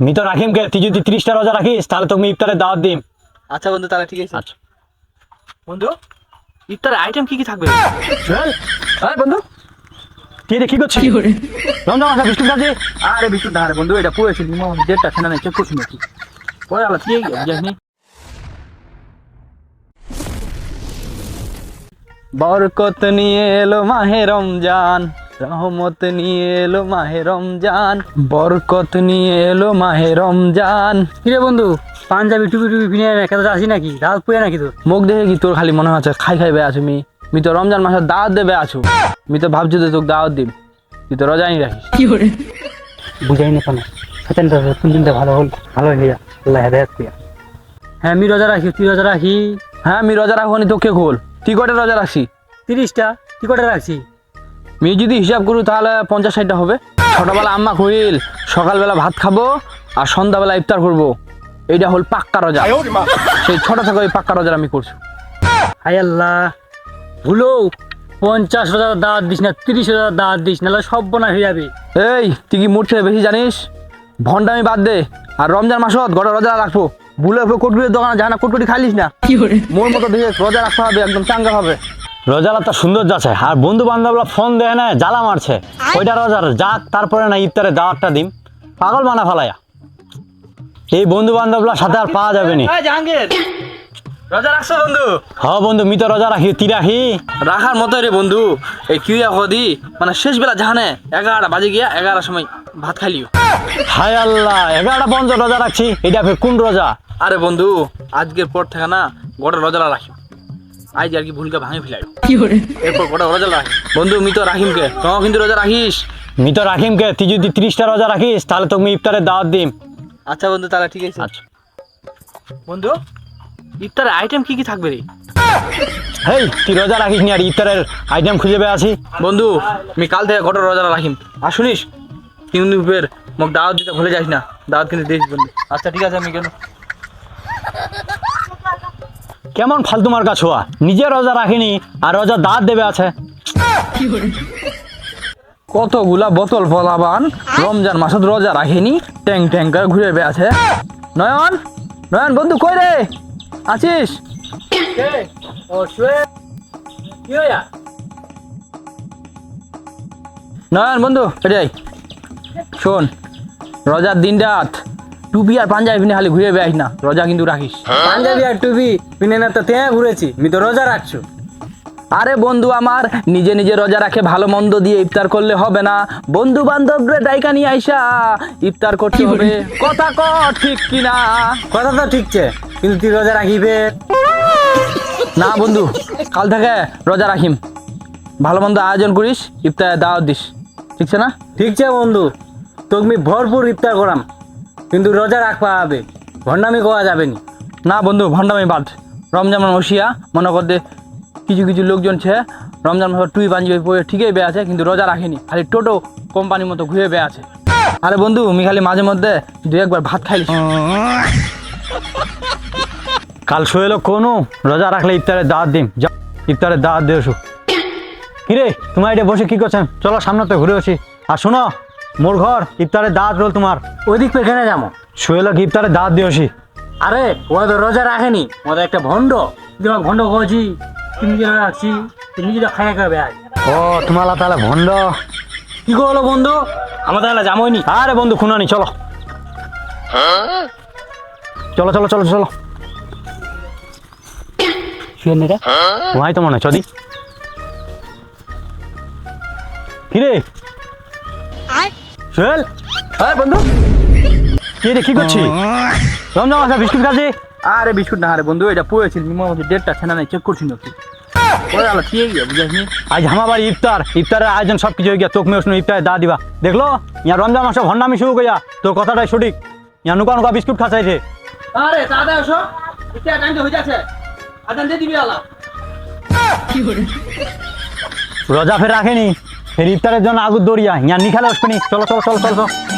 Me তো রাখিমকে তুই যদি ত্রিশটা রোজা রাখিস তাহলে তুমি ইফতারের দাওয়াত দিম। আচ্ছা বন্ধু তাহলে ঠিক আছে। আচ্ছা। বন্ধু ইফতারের আইটেম কি কি থাকবে? আরে বন্ধু তুই এটা কি করছিস? রমজান মাসে বিস্কুট খাচ্ছি আরে বিস্কুট না রে বন্ধু এটা পুরো ছিল ডেটটা ছেনা নাই চেক করছি নাকি পরে আলা কি জানি বরকত নিয়ে এলো মাহে রমজান। রহমত নিয়ে এলো মাহে রমজান বরকত নিয়ে এলো মাহে রমজান। কিরে বন্ধু পাঞ্জাবি টুপি টুপি পিনে একাদশ আসি নাকি? দাওয়াত পুয়ে নাকি তোর? মুখ দেখে কি তোর খালি মনে হচ্ছে? খাই খাই বে আছো মি। মি তো রমজান মাসে দাওয়াত দেবে আছো। মি তো ভাবছি তো তোকে দাওয়াত দিম। তুই তো রোজাই রাখিস। বুঝাই না পানা সেখানটা কোন দিনটা ভালো হল? ভালো হয়ে যা। আল্লাহ হেদায়ত দিয়া হ্যাঁ আমি রোজা রাখি তুই রোজা রাখি। হ্যাঁ আমি রোজা রাখব নি তোকে খোল? তুই কটা রোজা রাখছি? তিরিশটা। কি করে রাখছি? আমি যদি হিসাব করি তাহলে পঞ্চাশ ষাটটা হবে। ছোটবেলা আম্মা কইল সকালবেলা ভাত খাব আর সন্ধ্যাবেলা ইফতার করব। এইটা হল পাক্কা রোজা। সেই ছোট থেকে ওই পাক্কা রোজা আমি করছি। হাই আল্লাহ ভুলো পঞ্চাশ হাজার দাঁত দিস না তিরিশ হাজার দাঁত দিস নাহলে সব বোনা হয়ে যাবে। এই তুই কি মুঠ বেশি জানিস? ভন্ডামি বাদ দে আর রমজান মাসত গড়ে রোজা রাখব। ভুলে কোটকুটির দোকানে যা না কোটকুটি খাইলিস না। মোর মতো দেখে রোজা রাখতে হবে একদম চাঙ্গা হবে। রোজালাটা সুন্দর যাচ্ছে আর বন্ধু বান্ধবরা ফোন দেয় না জ্বালা মারছে। ওইটা রোজার যাক তারপরে না ইফতারে দাওয়াতটা দিম। পাগল মানা ফেলায়া এই বন্ধু বান্ধবরা সাথে আর পাওয়া যাবে নি। জাহাঙ্গীর রোজা রাখছো বন্ধু? হ বন্ধু মি তো রোজা রাখি তি রাখি রাখার মতো রে বন্ধু। এই কিউয়া হদি মানে শেষ বেলা জাহানে এগারোটা বাজে গিয়া এগারোটার সময় ভাত খাইলিও হাই আল্লাহ এগারোটা পর্যন্ত রোজা রাখছি। এটা ফের কোন রোজা? আরে বন্ধু আজকের পর থেকে না গোটা রোজালা রাখি। আজ আর কি ভুলকে ভাঙে ফেলাই এরপর গোটা রোজা রাখি। বন্ধু মি তো রাখিমকে তোমাও কিন্তু রোজা রাখিস? মি তো রাখিমকে তুই যদি ত্রিশটা রোজা রাখিস তাহলে তুমি ইফতারের দাওয়াত দিম। আচ্ছা বন্ধু তাহলে ঠিক আছে। আচ্ছা। বন্ধু ইফতারের আইটেম কি কি থাকবে রে? হেই তুই রোজা রাখিস নি আর ইফতারের আইটেম খুঁজে পেয়ে আসি বন্ধু আমি কাল থেকে গোটা রোজা রাখিম। আর শুনিস তিন দিন ফের মোক দাওয়াত দিতে ভুলে যাস না। দাওয়াত কিন্তু দিস বন্ধু। আচ্ছা ঠিক আছে আমি কেন কেমন ফালতু কাছ হওয়া নিজে রোজা রাখিনি আর রোজা দাঁত দেবে আছে। কতগুলা বোতল ফলাবান? রমজান মাসত রোজা রাখেনি ট্যাং ট্যাং করে ঘুরে বেড়াছে নয়ন নয়ন, বন্ধু, কই রে? আছিস? নয়ন, বন্ধু এটাই শোন, রোজার দিন রাত টুপি আর পাঞ্জাবি পিনে খালি ঘুরে বেড়াইস না রোজা কিন্তু রাখিস। পাঞ্জাবি আর টুপি পিনে না তো তেয়া ঘুরেছি আমি তো রোজা রাখছো। আরে বন্ধু আমার নিজে নিজে রোজা রাখে ভালো মন্দ দিয়ে ইফতার করলে হবে না। বন্ধু বান্ধবরে ডাইকা নিয়ে আইসা ইফতার করতে হবে। কথা ক ঠিক কিনা? কথা তো ঠিকছে কিন্তু তুই রোজা রাখিবে? না বন্ধু কাল থেকে রোজা রাখিম। ভালো মন্দ আয়োজন করিস ইফতার দাওয়াত দিস। ঠিকছে না? ঠিকছে বন্ধু তোকে ভরপুর ইফতার করাম। কিন্তু রোজা রাখবা হবে। ভণ্ডামি কোয়া যাবে নি। না বন্ধু, ভণ্ডামি বাদ। রমজান মাস মনে কর দে কিছু কিছু লোকজন ছে, রমজান মাস টুই পাঞ্জাবি পরে ঠিকই বে আছে, কিন্তু রোজা রাখেনি। খালি টোটো কোম্পানির মতো ঘুরে বে আছে। আরে বন্ধু, আমি খালি মাঝে মধ্যে দু একবার ভাত খাইলিস কাল শোয়েলো কোনো? রোজা রাখলে ইফতারের দাওয়াত দিম। যা ইফতারের দাওয়াত দিয়ে আসো কিরে, তোমার এটা বসে কি করছেন? চলো সামনে তো ঘুরে আসি। আর শোনো মোর ঘর ইফতারের দাঁত রোল তোমার। ওইদিক পেখানে যাব শোয়েলো কি ইফতারের দাওয়াত দিয়ে আরে ও তো রোজা রাখেনি ওদের একটা ভণ্ড। তোমার ভণ্ড করেছি তুমি যেটা রাখছি তুমি যেটা খাই খাবে আজ ও তোমার তাহলে ভণ্ড। কি করল বন্ধু? আমার তাহলে যাবোই নি। আরে বন্ধু খুনানি চলো। চলো চলো চলো চলো। ভাই তো মনে হয় চদি। কিরে? সোহেল হ্যাঁ বন্ধু কি রে কি করছি রমজান মাসে বিস্কুট খাচ্ছি আরে বিস্কুট না আরে বন্ধু এটা মিমার মধ্যে ডেটটা ছেনা নাই চেক করছি গিয়া বুঝাসনি? আজ আমার বাড়ি ইফতার ইফতারের আয়োজন সব কিছু হয়ে গিয়া তোকে মেয়ে ইফতারে দা দিবা। দেখল? ইয়া রমজান মাসে ভণ্ডামি শুরু করিয়া তোর কথাটাই সঠিক। ইয়া নুকা নুকা বিস্কুট খাচ্ছাইছে আরে দাদা এসো এটা টাইম তো হয়ে যাচ্ছে। আদান দিয়ে দিবি আলা রোজা ফের রাখেনি? ফের ইফতারের জন্য আগুর দৌড়িয়া ইয়া নিখালে আসবেনি চলো চলো চলো চলো চলো।